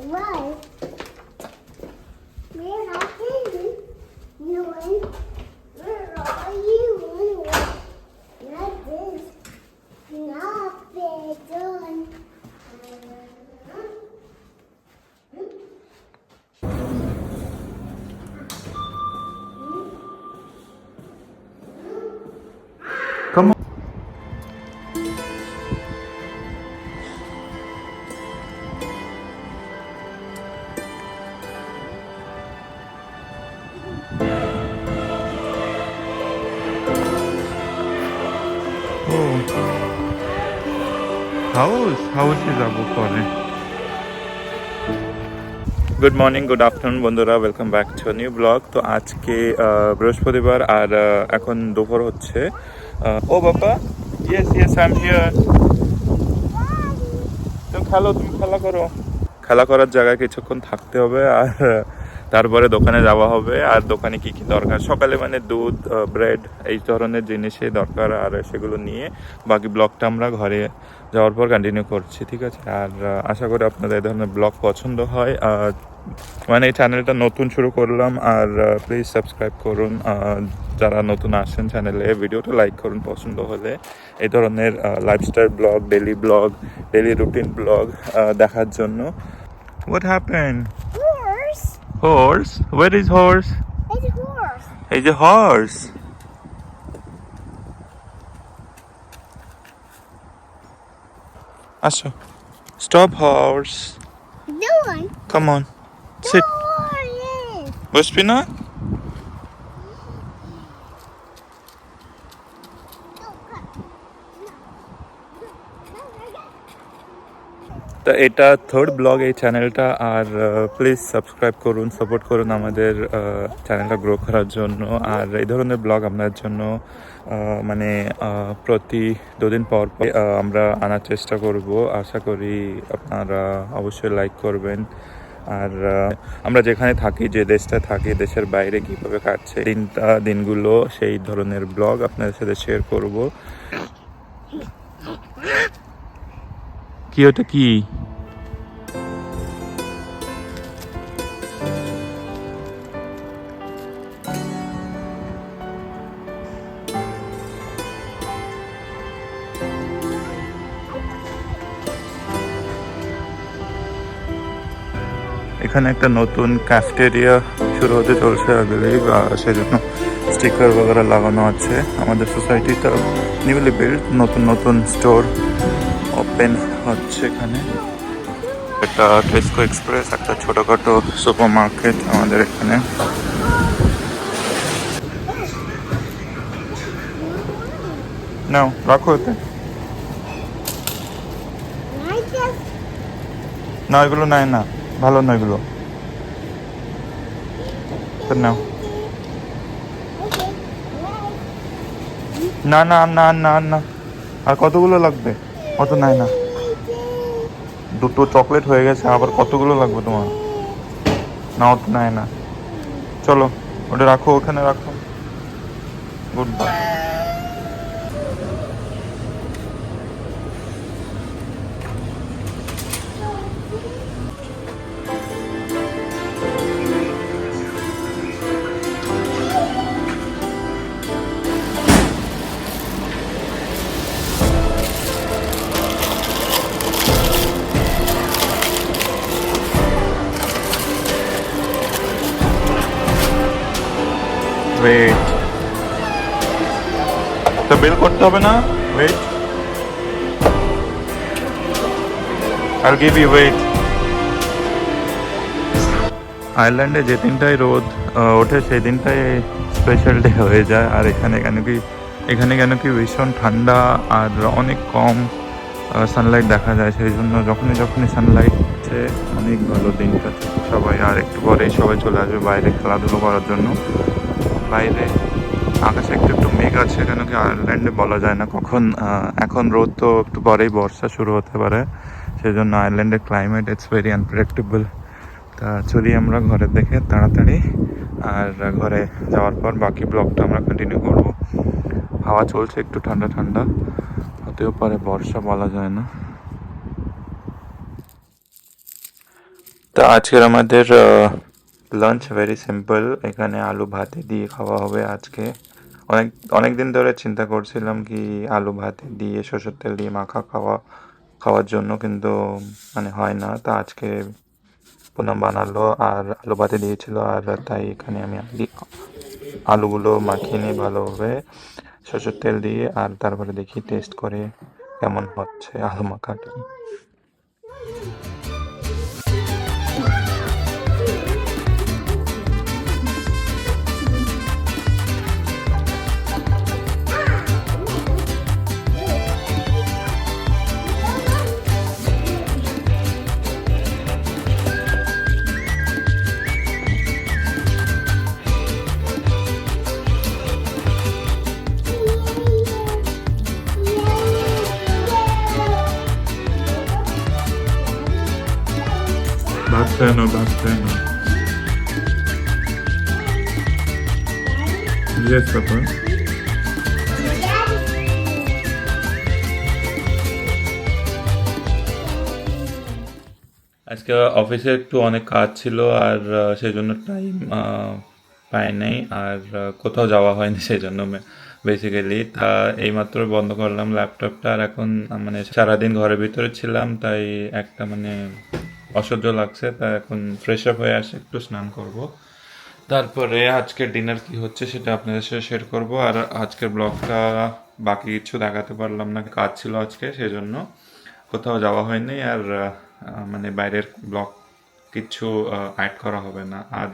it Oh. House, হাউসে যাব পরে। গুড মর্নিং গুড আফটারনুন বন্ধুরা welcome back to new blog তো আজকে বৃহস্পতিবার, আর এখন দুপুর হচ্ছে। ও বাবা yes yes I am here তুমি খেলো, তুমি খেলা করো। খেলা করার জায়গায় কিছুক্ষণ থাকতে হবে, আর তারপরে দোকানে যাওয়া হবে, আর দোকানে কি কি দরকার? সকালে মানে দুধ ব্রেড এই ধরনের জিনিসই দরকার, আর সেগুলো নিয়ে বাকি ব্লগটা আমরা ঘরে যাওয়ার পর কন্টিনিউ করছি, ঠিক আছে? আর আশা করি আপনাদের এই ধরনের ব্লগ পছন্দ হয়। আর মানে এই চ্যানেলটা নতুন শুরু করলাম, আর প্লিজ সাবস্ক্রাইব করুন যারা নতুন আসেন চ্যানেলে ভিডিওটা লাইক করুন পছন্দ হলে। এই ধরনের lifestyle blog daily blog daily routine blog দেখার জন্য। What happen Horse? Where is horse? It's a horse. It's a horse. Asha, stop horse. No one. Come on. Sit. Horse. Yes. What's? তো এটা third blog এই চ্যানেলটা আর please subscribe করুন support করুন আমাদের চ্যানেলটা গ্রো করার জন্য। আর এই ধরনের ব্লগ আপনার জন্য মানে প্রতি দুদিন পর পর আমরা আনার চেষ্টা করব। আশা করি আপনারা অবশ্যই লাইক করবেন। আর আমরা যেখানে থাকি, যে দেশটা থাকি, দেশের বাইরে কীভাবে কাটছে, দিনটা, দিনগুলো, সেই ধরনের ব্লগ আপনাদের সাথে শেয়ার করব। কি ওটা কি? এখানে একটা নতুন ক্যাফটেরিয়া শুরু হতে চলছে আগেই সেজন্য স্টিকার বগেরা লাগানো আছে। আমাদের সোসাইটিটা নিউলি বিল্ড নতুন নতুন স্টোর ওপেন হচ্ছে এখানে। একটা টেস্কো এক্সপ্রেস একটা ছোটখাটো সুপার মার্কেট আমাদের এখানে। নাও রাখো এতে। না এগুলো নাই না। ভালো না এগুলো। নাও. না না না না না। আর কতগুলো লাগবে? অত নাই না। দুটো চকলেট হয়ে গেছে, আবার কতগুলো লাগবে তোমার? না, অত নাই না। চলো, ওটা রাখো, ওখানে রাখো। গুড বাই তো বিল করতে হবে না? ওয়েট আর গিভ ইউ ওয়েট আয়ারল্যান্ডে যে দিনটাই রোদ ওঠে, সেই দিনটাই স্পেশাল ডে হয়ে যায়। আর এখানে কেন কি, এখানে কেন কি ভীষণ ঠান্ডা আর অনেক কম সানলাইট দেখা যায়। সেই জন্য যখনই যখনই সানলাইট অনেক ভালো দিনটা সবাই। আর একটু পরেই সবাই চলে আসবে বাইরে খেলাধুলো করার জন্য। বাইরে আকাশে একটু একটু মেঘ আছে কেন কি আয়ারল্যান্ডে বলা যায় না। কখন এখন রোদ তো একটু পরেই বর্ষা শুরু হতে পারে সেই জন্য আয়ারল্যান্ডের ক্লাইমেট ইটস ভেরি আনপ্রেডিক্টেবল তা চলি আমরা ঘরের দেখে তাড়াতাড়ি, আর ঘরে যাওয়ার পর বাকি ব্লগটা আমরা কন্টিনিউ করব। হাওয়া চলছে একটু ঠান্ডা ঠান্ডা, হতেও পারে বর্ষা বলা যায় না। তা আজকের আমাদের লাঞ্চ ভেরি সিম্পল এখানে আলু ভাতে দিয়ে খাওয়া হবে আজকে। অনেক অনেক দিন ধরে চিন্তা করছিলাম কি আলু ভাতে দিয়ে সরষের তেল দিয়ে মাখা খাওয়া, খাওয়ার জন্য, কিন্তু মানে হয় না। তা আজকে পুনম বানালো আর আলু ভাতে দিয়েছিল আর তাই এখানে আমি আলি আলুগুলো মাখিয়ে নিই ভালোভাবে। সরষের তেল দিয়ে আর তারপরে দেখি টেস্ট করে কেমন হচ্ছে আলু মাখাটা। Bastano, bastano. Yes, Papa. আজকে অফিসে একটু অনেক কাজ ছিল আর আহ, সেই জন্য টাইম পাই নাই আর কোথাও যাওয়া হয়নি সেই জন্য বেসিক্যালি তা এইমাত্র বন্ধ করলাম ল্যাপটপটা আর এখন মানে সারাদিন ঘরের ভিতরে ছিলাম তাই একটা মানে অসহ্য লাগছে, তা এখন ফ্রেশ আপ হয়ে আসে, একটু স্নান করব। তারপরে আজকের ডিনার কি হচ্ছে সেটা আপনাদের সাথে শেয়ার করব, আর আজকের ব্লগটা বাকি কিছু দেখাতে পারলাম না, কাজ ছিল আজকে সেই জন্য কোথাও যাওয়া হয়নি, আর মানে বাইরের ব্লগ কিছু অ্যাড করা হবে না। আর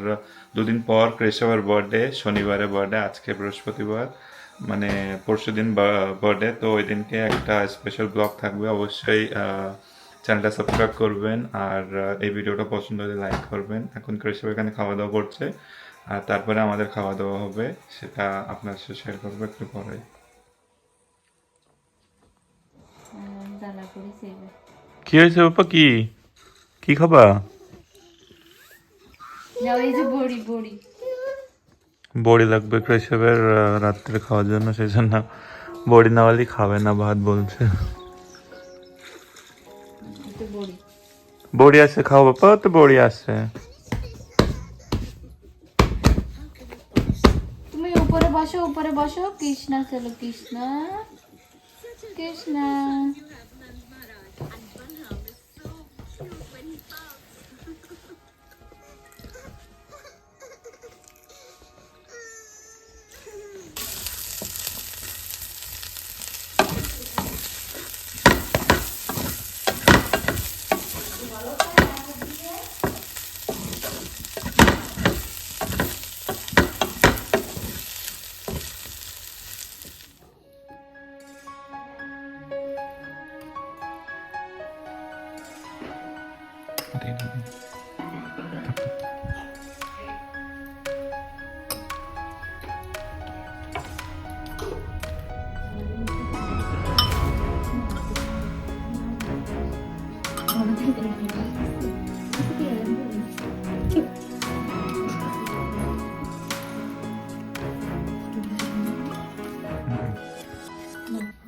দুদিন পর ক্রেশবের বার্থডে শনিবারে বার্থডে আজকে বৃহস্পতিবার মানে পরশু দিন বার্থডে তো ওই দিনকে একটা স্পেশাল ব্লগ থাকবে, অবশ্যই চ্যানেলটা সাবস্ক্রাইব করবেন আর এই ভিডিওটা পছন্দ হলে লাইক করবেন। এখন ক্রেশব এখানে খাওয়া দাওয়া করছে। আর তারপরে আমাদের খাওয়া দাওয়া হবে সেটা আপনার সাথে শেয়ার করব একটু পরে। কি হয়েছে বাবা কি? কি খাবা? যাও এই যে বড়ি বড়ি। বড়ি লাগবে ক্রেশবের রাত্রে খাওয়ার জন্য সেই জন্য বড়ি না হলেই খাবে না ভাত বলছে। বড়ি আছে খাও বাবা তো বড়ি আছে। তুমি উপরে বসো উপরে বসো। কৃষ্ণা, চলো কৃষ্ণা। কৃষ্ণা।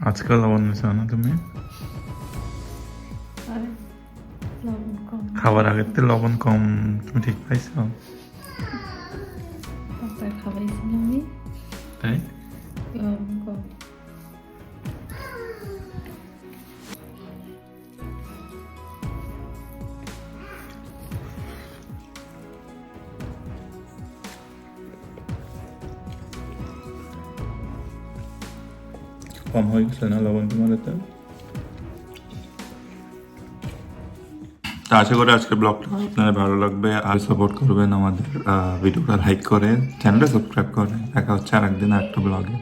আজকাল লবণ মিশাও না তুমি খাবার আগের থেকে লবণ কম তুমি ঠিক পাইছো? তাই? কম। কম হয়ে গেছে না লবণ তোমার তা আশা করি আজকের ব্লগটা আপনাদের ভালো লাগবে। আর সাপোর্ট করবেন আমাদের ভিডিওটা লাইক করে চ্যানেলটা সাবস্ক্রাইব করে। দেখা হচ্ছে আর একদিন একটা ব্লগে।